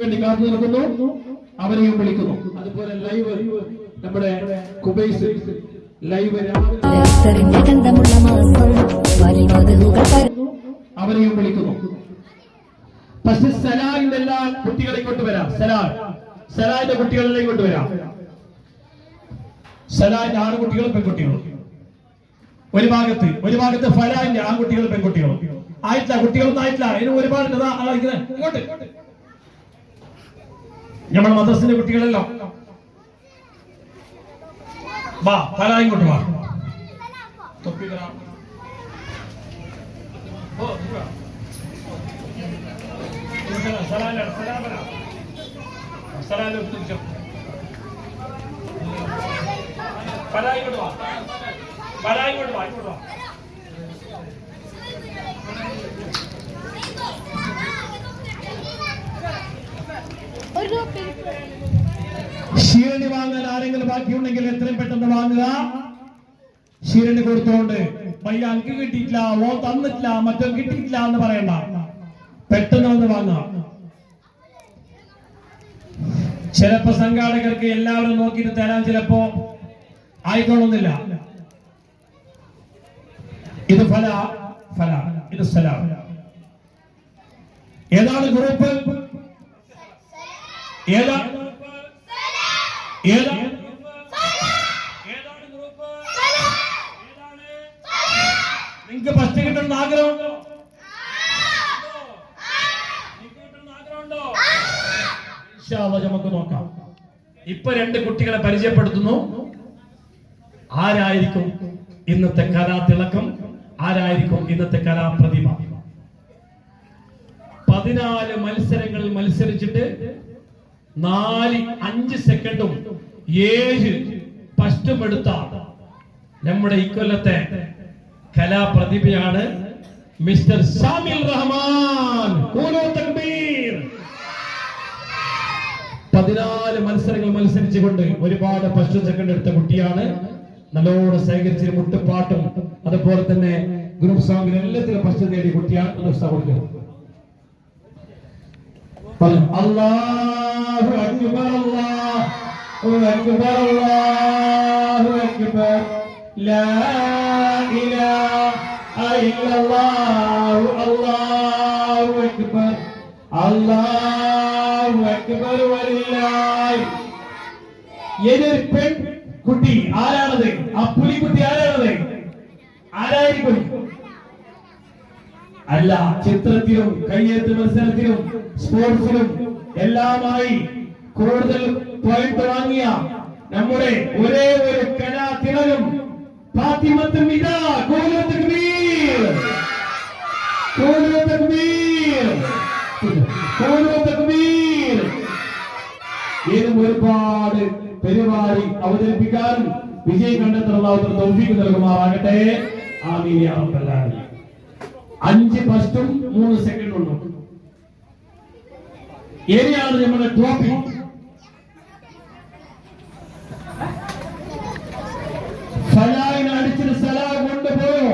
വേണ്ടി കാത്തു നിൽക്കുന്നു. അവരെയും വിളിക്കുന്നു. അതുപോലെ ലൈവ് നമ്മുടെ കുബൈസ് ലൈവ് അവരെയും വിളിക്കുന്നു. പക്ഷെ സലാഹിന്റെ എല്ലാ കുട്ടികളെ കൊണ്ടുവരാം. സലാഹ്. സലാഹിന്റെ കുട്ടികളെയും കൊണ്ടുവരാം. സലാഹിന്റെ ആൺകുട്ടികളും പെൺകുട്ടികളും. ഒരു ഭാഗത്ത് ഒരു ഭാഗത്ത് ഫലാഹിന്റെ ആൺകുട്ടികളും പെൺകുട്ടികളും. ആയിട്ടില്ല കുട്ടികളൊന്നും ആയിട്ടില്ല. അതിന് ഒരുപാട് ഇങ്ങോട്ട്. നമ്മുടെ മദ്രസിന്റെ കുട്ടികളല്ലോ. വാ തല ഇങ്ങോട്ട് വാ. ഇങ്ങോട്ട് വാ. ഇങ്ങോട്ട് വാ, ശീരണി വാങ്ങാൻ ആരെങ്കിലും ബാക്കിയുണ്ടെങ്കിൽ എത്രയും പെട്ടെന്ന് വാങ്ങുക. ശീരണി കൊടുത്തോണ്ട് പയ്യ അങ്ക് കിട്ടിയിട്ടില്ല ഓ തന്നിട്ടില്ല മറ്റോ കിട്ടിയിട്ടില്ല എന്ന് പറയണ്ട. പെട്ടെന്ന് വന്ന് വാങ്ങാം ചിലപ്പോ സംഘാടകർക്ക് എല്ലാവരും നോക്കിയിട്ട് തരാൻ ചിലപ്പോ ആയിക്കോണമെന്നില്ല ഇത് ഫല ഫല ഇത് സ്ഥല. ഏതാണ് ഗ്രൂപ്പ് ഏതാ? ഏതാ? നിങ്ങൾക്ക് ഫസ്റ്റ് കിട്ടുന്ന ആഗ്രഹമുണ്ടോ? നമുക്ക് നോക്കാം. ഇപ്പൊ രണ്ട് കുട്ടികളെ പരിചയപ്പെടുത്തുന്നു. ആരായിരിക്കും ഇന്നത്തെ കലാതിളക്കം? ആരായിരിക്കും ഇന്നത്തെ കലാപ്രതിമ പതിനാല് മത്സരങ്ങളിൽ മത്സരിച്ചിട്ട് നാല് അഞ്ച് സെക്കൻഡും ഏഴ് ഫസ്റ്റും എടുത്ത നമ്മുടെ ഇക്കൊല്ലത്തെ കലാപ്രതിഭയാണ് മിസ്റ്റർ സാമിൽ റഹ്മാൻ. തക്ബീർ പതിനാല് മത്സരങ്ങൾ മത്സരിച്ചുകൊണ്ട് ഒരുപാട് ഫസ്റ്റ് സെക്കൻഡ് എടുത്ത കുട്ടിയാണ്. നല്ലോണം സഹകരിച്ച മുട്ടുപാട്ടും അതുപോലെ തന്നെ ഗ്രൂപ്പ് സോങ്ങിൽ എല്ലാത്തിലും ഫസ്റ്റ് നേടിയ കുട്ടിയാണ് കൊടുക്കുന്നത് അല്ലാഹു അക്ബർ അല്ലാഹു അക്ബർ അല്ലാഹു അക്ബർ ലാ ഇലാഹ ഇല്ലല്ലാഹു അല്ലാഹു അക്ബർ അല്ലാഹു അക്ബർ വലില്ലാഹി. എന്നൊരു പെൺ കുട്ടി ആരാണത്? ആ പുലിക്കുട്ടി ആരാണത്? ആരായിരിക്കും? അല്ല ചിത്രത്തിലും കയ്യെഴുത്ത് മത്സരത്തിലും സ്പോർട്സിലും എല്ലാമായി കൂടുതൽ പോയിന്റ് വാങ്ങിയ നമ്മുടെ ഒരേ ഒരു കലാ തിളകം ഫാത്തിമത്തും ഒരുപാട് പരിപാടി അവതരിപ്പിക്കാൻ വിജയ് കണ്ടെത്തുന്ന തൗഫീഖ് നൽകുമാറാകട്ടെ. ആമീൻ യാ അഞ്ച് ഫസ്റ്റും മൂന്ന് സെക്കൻഡും ഏരിയാണ് നമ്മുടെ ട്രോഫി ഫലായിനെ സലാ കൊണ്ടുപോയോ?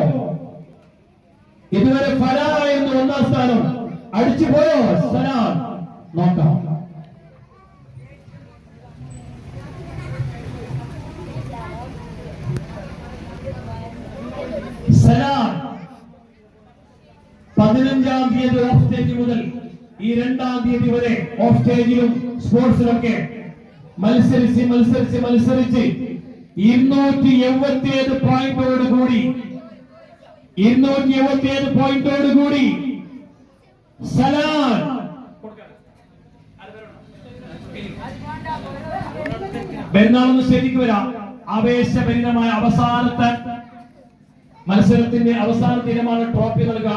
ഇതുവരെ ഫലായിരുന്നു ഒന്നാം സ്ഥാനം അടിച്ചു പോയോ? സലാ നോക്കാം സലാം പതിനഞ്ചാം തീയതി ഓഫ് സ്റ്റേജ് മുതൽ ഈ രണ്ടാം തീയതി വരെ ഓഫ് സ്റ്റേജിലും സ്പോർട്സിലൊക്കെ മത്സരിച്ച് മത്സരിച്ച് മത്സരിച്ച് ഇരുന്നൂറ്റി എഴുപത്തിയേഴ് പോയിന്റോട് കൂടി ഇരുന്നൂറ്റി എഴുപത്തിയേഴ് പോയിന്റോട് കൂടി. സലാം. പെരുന്നാളൊന്ന് ശരിക്ക് വരാം. ആവേശഭരിതമായ അവസാനത്തെ മത്സരത്തിന്റെ അവസാന ദിനമാണ് ട്രോഫി നൽകുക.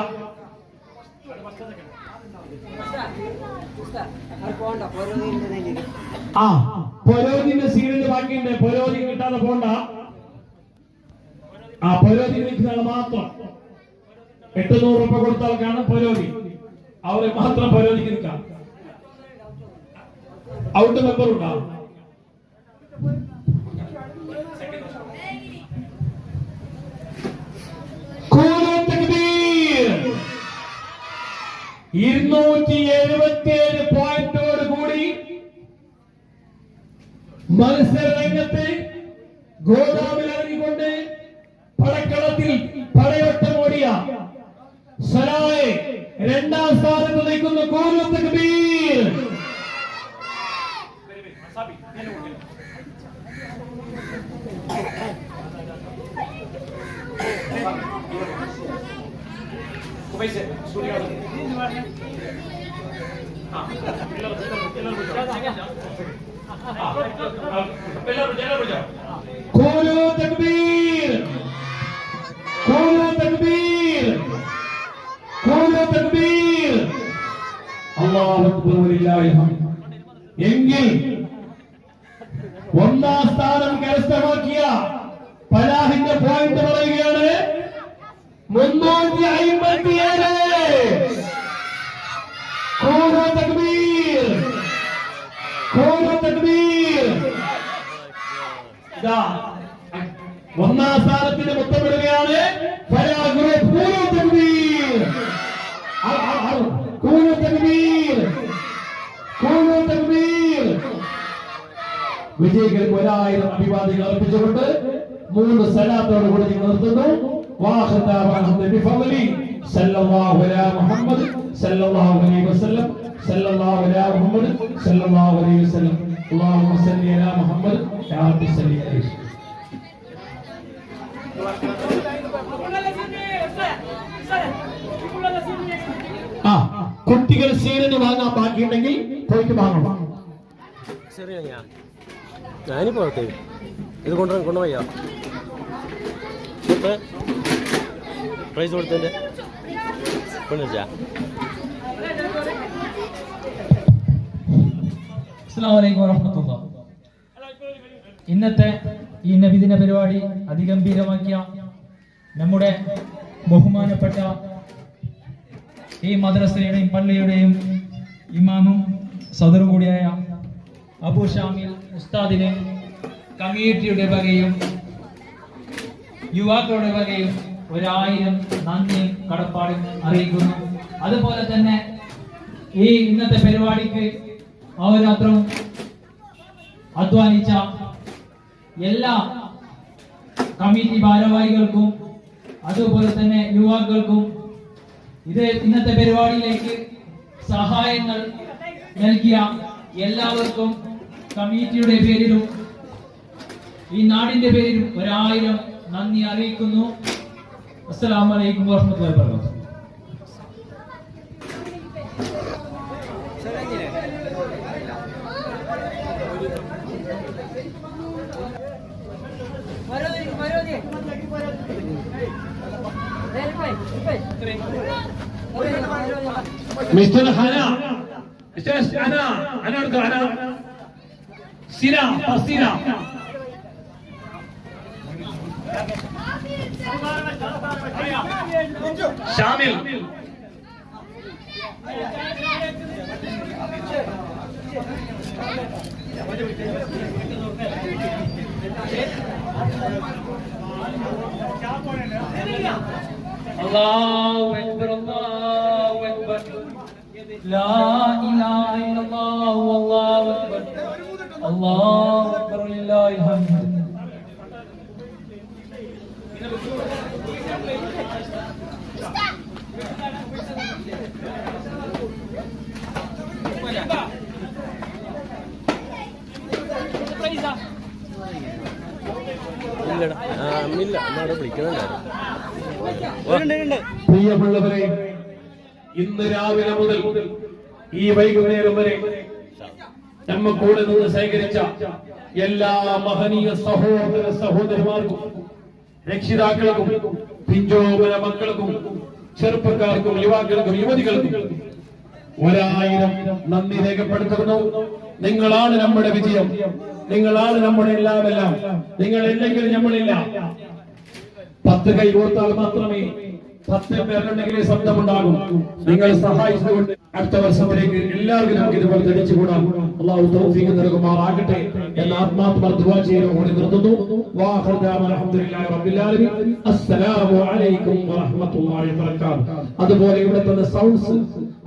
ആ പൊരോദിന്റെ സീരിയൽ ബാക്കിയുണ്ട്. പൊരോധി കിട്ടാതെ പോണ്ട. ആ പൊരോധി നിൽക്കുന്ന മാത്രം. എട്ടുനൂറ് രൂപ കൊടുത്ത ആൾക്കാണ് പൊരോധി അവരെ മാത്രം പൊരോധിക്ക് നിൽക്കാം ഔട്ട് മെമ്പർ ഉണ്ടാവും ഇരുന്നൂറ്റി എഴുപത്തിയേഴ് പോയിന്റോട് കൂടി മത്സരരംഗത്ത് ഗോദാമിലിറങ്ങിക്കൊണ്ട് പടക്കളത്തിൽ പടയോട്ടമോടിയ സലായ രണ്ടാം സ്ഥാനത്ത് നിൽക്കുന്ന കൂലത്ത് കബീർ. കോലം തക്ബീർ കോലോ തക്ബീർ കോലോ തക്ബീർ കോലോ തക്ബീർ അല്ലാഹു അക്ബർ വലില്ലാഹിൽ ഹംദ് എങ്കിൽ ഒന്നാം സ്ഥാനം കരസ്ഥമാക്കിയ ഫലാഹിന്റെ പോയിന്റ് പറയുകയാണ് മുന്നൂറ്റി അയിമ്പത്തിയേഴ് കോലോ തക്ബീർ കോലോ തക്ബീർ ഇതാ ഒന്നാം സ്ഥാനത്തിന് മുത്തമിടുകയാണ് ഫലാ ഗ്രൂപ്പ് കൂലു തക്ബീർ ആ- ആ- ആ- കൂലു തക്ബീർ കൂലു തക്ബീർ വിജയികൾക്ക് ഒരായിരം അഭിവാദികൾ അർപ്പിച്ചുകൊണ്ട് മൂന്ന് സലാത്തോട് കൂടി നിങ്ങൾ നിർത്തുന്നു വാഹത്താവാഹത്തെ ബിഫളി സല്ലല്ലാഹു അലാ മുഹമ്മദ് സല്ലല്ലാഹു അലൈഹി വസല്ലം സല്ലല്ലാഹു അലാ മുഹമ്മദ് സല്ലല്ലാഹു അലൈഹി വസല്ലം اللهم صل على محمد يا رب صل عليه ആ കുട്ടികൾ സീരന് വാങ്ങാൻ ബാക്കിയുണ്ടെങ്കിൽ പോയിട്ട് വാങ്ങണം ചെറിയ ഞാനിപ്പോ ഓക്കെ ഇത് കൊണ്ടു കൊണ്ടുപോയാ പ്രൈസ് വറഹമത്തുള്ള. ഇന്നത്തെ ഈ നബിദിന പരിപാടി അതിഗംഭീരമാക്കിയ നമ്മുടെ ബഹുമാനപ്പെട്ട ഈ മദ്രസയുടെയും പള്ളിയുടെയും ഇമാമും സദറും കൂടിയായ അബു ഷാമിൽ ഉസ്താദിനെ കമ്മ്യൂണിറ്റിയുടെ വകയും യുവാക്കളുടെ വകയും ഒരായിരം നന്ദി കടപ്പാടും അറിയിക്കുന്നു. അതുപോലെ തന്നെ ഈ ഇന്നത്തെ പരിപാടിക്ക് അഹോരാത്രം അധ്വാനിച്ച എല്ലാ കമ്മിറ്റി ഭാരവാഹികൾക്കും അതുപോലെ തന്നെ യുവാക്കൾക്കും ഇത് ഇന്നത്തെ പരിപാടിയിലേക്ക് സഹായങ്ങൾ നൽകിയ എല്ലാവർക്കും കമ്മിറ്റിയുടെ പേരിലും ഈ നാടിന്റെ പേരിലും ഒരായിരം നന്ദി അറിയിക്കുന്നു. അസ്സലാമു അലൈക്കും വാഹമത്തുള്ളാഹി വബറകാതുഹു. Mister Hana mister Hana Hana Hana. സിന Faseena Shamil അല്ലാഹു അക്ബർ അല്ലാഹു അക്ബർ ലാ പ്രിയമുള്ളവരെ ഇന്ന് രാവിലെ മുതൽ ഈ വൈകുന്നേരം വരെ നമ്മ കൂടെ നിന്ന് ശേഖരിച്ച എല്ലാ മഹനീയ സഹോദര സഹോദരിമാർക്കും രക്ഷിതാക്കൾക്കും പിഞ്ചോമന മക്കൾക്കും ചെറുപ്പക്കാർക്കും യുവാക്കൾക്കും യുവതികൾക്കും ഒരായിരം നന്ദി രേഖപ്പെടുത്തുന്നു. നിങ്ങളാണ് നമ്മുടെ വിജയം. നിങ്ങളാണ് നമ്മുടെ എല്ലാം എല്ലാം നിങ്ങൾ ഇല്ലെങ്കിൽ നമ്മളില്ല. പത്ത് കൈ ഓർത്താൽ മാത്രമേ പത്ത് പേരുണ്ടെങ്കിലേ ശബ്ദമുണ്ടാകും. നിങ്ങൾ സഹായിച്ചുകൊണ്ട് അടുത്ത വർഷത്തിലേക്ക് എല്ലാവർക്കും നമുക്ക് ഇതുപോലെ തെളിച്ചുകൂടാം അള്ളാഹു തൗഫീഖ് നൽകുമാറാകട്ടെ എന്ന ആത്മാത്മ ദുആ ചെയ്തുകൊണ്ട് നിർത്തുന്നു. വാഖിറു ദഅവാന അൽഹംദുലില്ലാഹി റബ്ബിൽ ആലമീൻ. അസ്സലാമു അലൈക്കും വറഹ്മത്തുള്ളാഹി വബറകാതുഹു. അതുപോലെ ഇവിടെ തന്നെ സൗണ്ട്സ്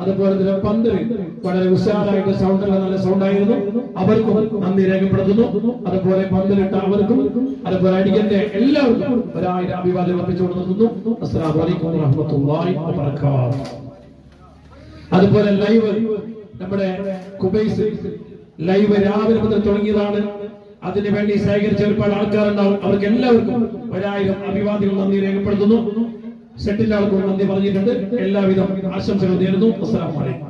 അതുപോലെ തന്നെ പന്തൽ വളരെ ഉഷാറായിട്ട് സൗണ്ട് നല്ല സൗണ്ട് ആയിരുന്നു. അവർക്കും നന്ദി രേഖപ്പെടുത്തുന്നു. അതുപോലെ പന്തലിട്ട അവർക്കും അതുപോലെ അടിക്കന്റെ എല്ലാവർക്കും ഒരായിരം അഭിവാദ്യം അർപ്പിച്ചുകൊണ്ട് നിർത്തുന്നു. അസ്സലാമു അലൈക്കും വറഹ്മത്തുള്ളാഹി വബറകാതുഹു. അതുപോലെ ലൈവ് നമ്മുടെ കുബൈസ് ലൈവ് രാവിലെ മുതൽ തുടങ്ങിയതാണ്. അതിനുവേണ്ടി ശേഖരിച്ച ഒരുപാട് ആൾക്കാരുണ്ടാവും. അവർക്ക് എല്ലാവർക്കും ഒരായിരം അഭിവാദ്യങ്ങൾ നന്ദി രേഖപ്പെടുത്തുന്നു. സെറ്റിലാൾക്കും നന്ദി പറഞ്ഞിട്ടുണ്ട്. എല്ലാവിധം ആശംസകൾ നേരുന്നു. അസ്സലാമു അലൈക്കും.